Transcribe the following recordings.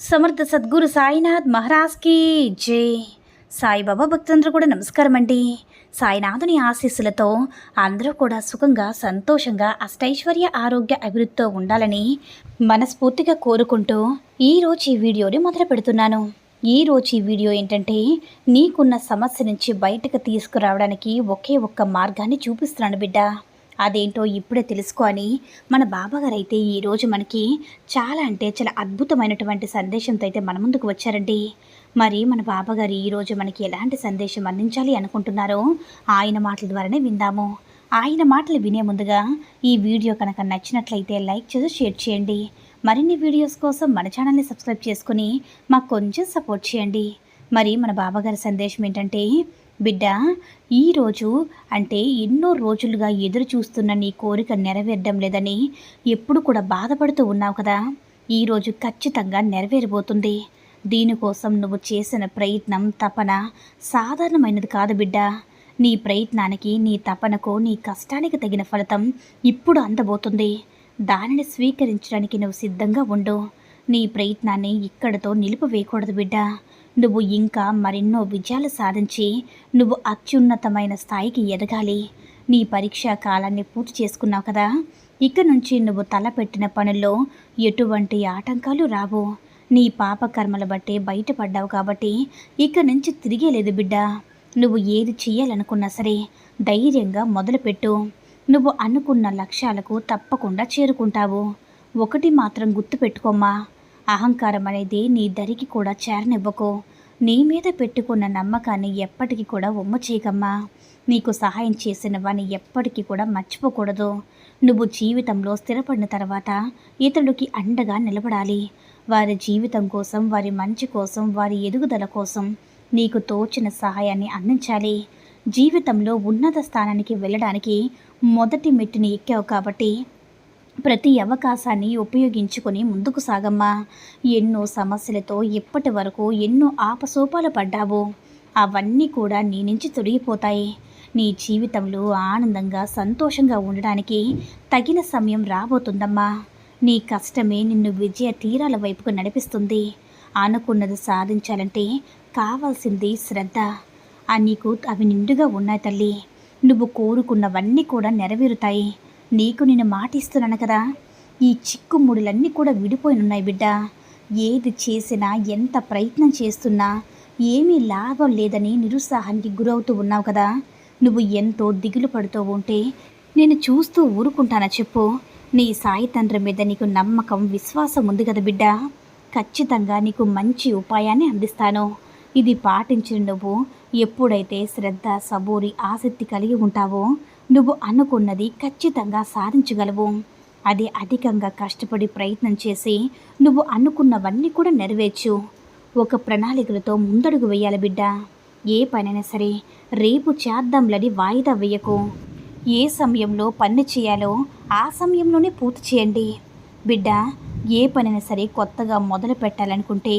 సమర్థ సద్గురు సాయినాథ్ మహారాజ్కి జై. సాయిబాబా భక్తులందరూ కూడా నమస్కారం అండి సాయినాథుని ఆశీస్సులతో అందరూ కూడా సుఖంగా సంతోషంగా అష్టైశ్వర్య ఆరోగ్య అభివృద్ధితో ఉండాలని మనస్ఫూర్తిగా కోరుకుంటూ ఈరోజు ఈ వీడియోని మొదలు పెడుతున్నాను. ఈరోజు ఈ వీడియో ఏంటంటే నీకున్న సమస్య నుంచి బయటకు తీసుకురావడానికి ఒకే ఒక్క మార్గాన్ని చూపిస్తున్నాను బిడ్డ. అదేంటో ఇప్పుడే తెలుసుకొని మన బాబాగారు అయితే ఈరోజు మనకి చాలా అంటే చాలా అద్భుతమైనటువంటి సందేశంతో అయితే మన ముందుకు వచ్చారండి. మరి మన బాబాగారు ఈరోజు మనకి ఎలాంటి సందేశం అందించాలి అనుకుంటున్నారో ఆయన మాటల ద్వారానే విందాము. ఆయన మాటలు వినే ముందుగా ఈ వీడియో కనుక నచ్చినట్లయితే లైక్ చేసి షేర్ చేయండి. మరిన్ని వీడియోస్ కోసం మన ఛానల్ని సబ్స్క్రైబ్ చేసుకుని మాకు కొంచెం సపోర్ట్ చేయండి. మరి మన బాబాగారి సందేశం ఏంటంటే బిడ్డ ఈరోజు అంటే ఎన్నో రోజులుగా ఎదురు చూస్తున్న నీ కోరిక నెరవేరడం లేదని ఎప్పుడు కూడా బాధపడుతూ ఉన్నావు కదా. ఈరోజు ఖచ్చితంగా నెరవేరబోతుంది. దీనికోసం నువ్వు చేసిన ప్రయత్నం తపన సాధారణమైనది కాదు బిడ్డ. నీ ప్రయత్నానికి నీ తపనకు నీ కష్టానికి తగిన ఫలితం ఇప్పుడు అందబోతుంది. దానిని స్వీకరించడానికి నువ్వు సిద్ధంగా ఉండు. నీ ప్రయత్నాన్ని ఇక్కడతో నిలిపివేయకూడదు బిడ్డ. నువ్వు ఇంకా మరెన్నో విజయాలు సాధించి నువ్వు అత్యున్నతమైన స్థాయికి ఎదగాలి. నీ పరీక్షా కాలాన్ని పూర్తి చేసుకున్నావు కదా. ఇక నుంచి నువ్వు తలపెట్టిన పనుల్లో ఎటువంటి ఆటంకాలు రావు. నీ పాపకర్మల బట్టే బయటపడ్డావు కాబట్టి ఇక నుంచి తిరిగేలేదు బిడ్డ. నువ్వు ఏది చేయాలనుకున్నా సరే ధైర్యంగా మొదలుపెట్టు. నువ్వు అనుకున్న లక్ష్యాలకు తప్పకుండా చేరుకుంటావు. ఒకటి మాత్రం గుర్తుపెట్టుకోమ్మా. అహంకారం అనేది నీ దరికి కూడా చేరనివ్వకు. నీ మీద పెట్టుకున్న నమ్మకాన్ని ఎప్పటికీ కూడా ఒమ్ము చేయకమ్మా. నీకు సహాయం చేసిన వాని ఎప్పటికీ కూడా మర్చిపోకూడదు. నువ్వు జీవితంలో స్థిరపడిన తర్వాత ఇతరుడికి అండగా నిలబడాలి. వారి జీవితం కోసం వారి మంచి కోసం వారి ఎదుగుదల కోసం నీకు తోచిన సహాయాన్ని అందించాలి. జీవితంలో ఉన్నత స్థానానికి వెళ్ళడానికి మొదటి మెట్టుని ఎక్కావు కాబట్టి ప్రతి అవకాశాన్ని ఉపయోగించుకొని ముందుకు సాగమ్మా. ఎన్నో సమస్యలతో ఇప్పటి వరకు ఎన్నో ఆపసోపాలు పడ్డావు అవన్నీ కూడా నీ నుంచి తొలగిపోతాయి. నీ జీవితంలో ఆనందంగా సంతోషంగా ఉండడానికి తగిన సమయం రాబోతుందమ్మా. నీ కష్టమే నిన్ను విజయ తీరాల వైపుకు నడిపిస్తుంది. అనుకున్నది సాధించాలంటే కావాల్సింది శ్రద్ధ. ఆ నీకు అవి నిండుగా ఉన్నాయి తల్లి. నువ్వు కోరుకున్నవన్నీ కూడా నెరవేరుతాయి. నీకు నేను మాటిస్తున్నాను కదా. ఈ చిక్కుముడులన్నీ కూడా విడిపోయినున్నాయి బిడ్డ. ఏది చేసినా ఎంత ప్రయత్నం చేస్తున్నా ఏమీ లాభం లేదని నిరుత్సాహానికి గురవుతూ ఉన్నావు కదా. నువ్వు ఎంతో దిగులు పడుతూ ఉంటే నేను చూస్తూ ఊరుకుంటానా చెప్పు. నీ సాయి తండ్రి మీద నీకు నమ్మకం విశ్వాసం ఉంది కదా బిడ్డ. ఖచ్చితంగా నీకు మంచి ఉపాయాన్ని అందిస్తాను. ఇది పాటించిన నువ్వు ఎప్పుడైతే శ్రద్ధ సబూరి ఆసక్తి కలిగి ఉంటావో నువ్వు అనుకున్నది ఖచ్చితంగా సాధించగలవు. అది అధికంగా కష్టపడి ప్రయత్నం చేసి నువ్వు అనుకున్నవన్నీ కూడా నెరవేర్చు. ఒక ప్రణాళికలతో ముందడుగు వేయాలి బిడ్డ. ఏ పనైనా సరే రేపు చేద్దాంలని వాయిదా వేయకు. ఏ సమయంలో పని చేయాలో ఆ సమయంలోనే పూర్తి చేయండి. బిడ్డ ఏ పనైనా సరే కొత్తగా మొదలు పెట్టాలనుకుంటే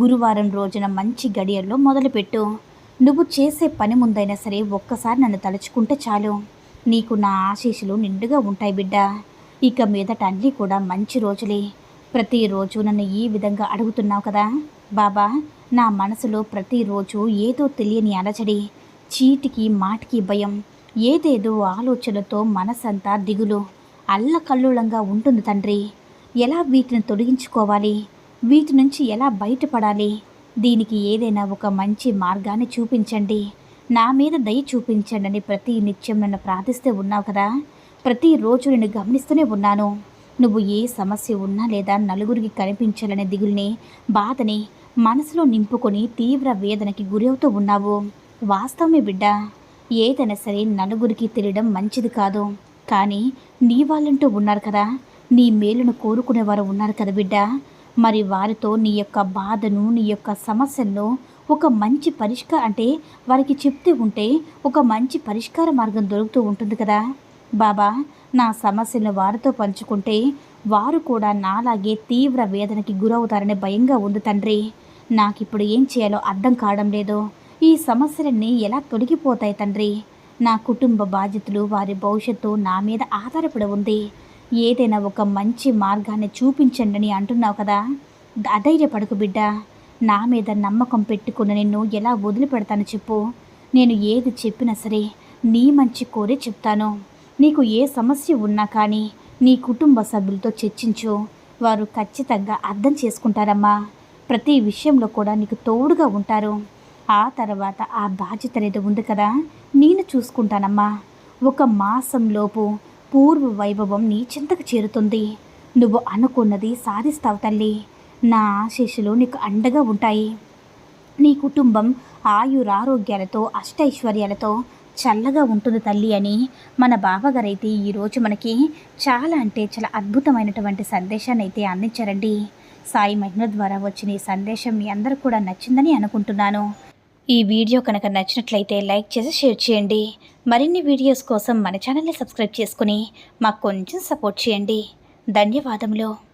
గురువారం రోజున మంచి గడియల్లో మొదలుపెట్టు. నువ్వు చేసే పని ముందైనా సరే ఒక్కసారి నన్ను తలుచుకుంటే చాలు. నీకు నా ఆశీస్సులు నిండుగా ఉంటాయి బిడ్డ. ఇక మీదట అన్నీ కూడా మంచి రోజులే. ప్రతిరోజు నన్ను ఈ విధంగా అడుగుతున్నావు కదా. బాబా నా మనసులో ప్రతిరోజు ఏదో తెలియని అలచడి చీటికి మాటికి భయం ఏదేదో ఆలోచనలతో మనసంతా దిగులు అల్లకల్లులంగా ఉంటుంది తండ్రి. ఎలా వీటిని తొలగించుకోవాలి? వీటి నుంచి ఎలా బయటపడాలి? దీనికి ఏదైనా ఒక మంచి మార్గాన్ని చూపించండి. నా మీద దయ చూపించండి. అని ప్రతి నిత్యం నన్ను ప్రార్థిస్తే ఉన్నావు కదా. ప్రతిరోజు నేను గమనిస్తూనే ఉన్నాను. నువ్వు ఏ సమస్య ఉన్నా లేదా నలుగురికి కనిపించాలనే దిగుల్ని బాధని మనసులో నింపుకొని తీవ్ర వేదనకి గురవుతూ ఉన్నావు. వాస్తవమే బిడ్డ ఏదైనా సరే నలుగురికి తెలియడం మంచిది కాదు. కానీ నీ వాళ్ళంటూ ఉన్నారు కదా. నీ మేలును కోరుకునేవారు ఉన్నారు కదా బిడ్డ. మరి వారితో నీ యొక్క బాధను నీ యొక్క సమస్యలను ఒక మంచి పరిష్కారం అంటే వారికి చెప్తూ ఉంటే ఒక మంచి పరిష్కార మార్గం దొరుకుతూ ఉంటుంది కదా. బాబా నా సమస్యను వారితో పంచుకుంటే వారు కూడా నాలాగే తీవ్ర వేదనకి గురవుతారనే భయంగా ఉంది తండ్రి. నాకిప్పుడు ఏం చేయాలో అర్థం కావడం లేదు. ఈ సమస్యలన్నీ ఎలా తొలగిపోతాయి తండ్రి? నా కుటుంబ బాధ్యతలు వారి భవిష్యత్తు నా మీద ఆధారపడి ఉంది. ఏదైనా ఒక మంచి మార్గాన్ని చూపించండి అని అంటున్నావు కదా. అధైర్యపడకు బిడ్డ. నా మీద నమ్మకం పెట్టుకున్న నిన్ను ఎలా వదిలిపెడతాను చెప్పు. నేను ఏది చెప్పినా సరే నీ మంచి కోరే చెప్తాను. నీకు ఏ సమస్య ఉన్నా కానీ నీ కుటుంబ సభ్యులతో చర్చించు. వారు ఖచ్చితంగా అర్థం చేసుకుంటారమ్మా. ప్రతి విషయంలో కూడా నీకు తోడుగా ఉంటారు. ఆ తర్వాత ఆ బాధ్యత అనేది ఉంది కదా. నేను చూసుకుంటానమ్మా. ఒక మాసంలోపు పూర్వ వైభవం నీ చింతకు చేరుతుంది. నువ్వు అనుకున్నది సాధిస్తావు తల్లి. నా ఆశీస్సులు నీకు అండగా ఉంటాయి. నీ కుటుంబం ఆయురారోగ్యాలతో అష్టైశ్వర్యాలతో చల్లగా ఉంటుంది తల్లి అని మన బావగారైతే ఈరోజు మనకి చాలా అంటే చాలా అద్భుతమైనటువంటి సందేశాన్ని అయితే అందించారండి. సాయి మహిమ ద్వారా వచ్చిన ఈ సందేశం మీ అందరూ కూడా నచ్చిందని అనుకుంటున్నాను. ఈ వీడియో కనుక నచ్చినట్లయితే లైక్ చేసి షేర్ చేయండి. మరిన్ని వీడియోస్ కోసం మన ఛానల్ని సబ్స్క్రైబ్ చేసుకుని మాకు కొంచెం సపోర్ట్ చేయండి. ధన్యవాదములు.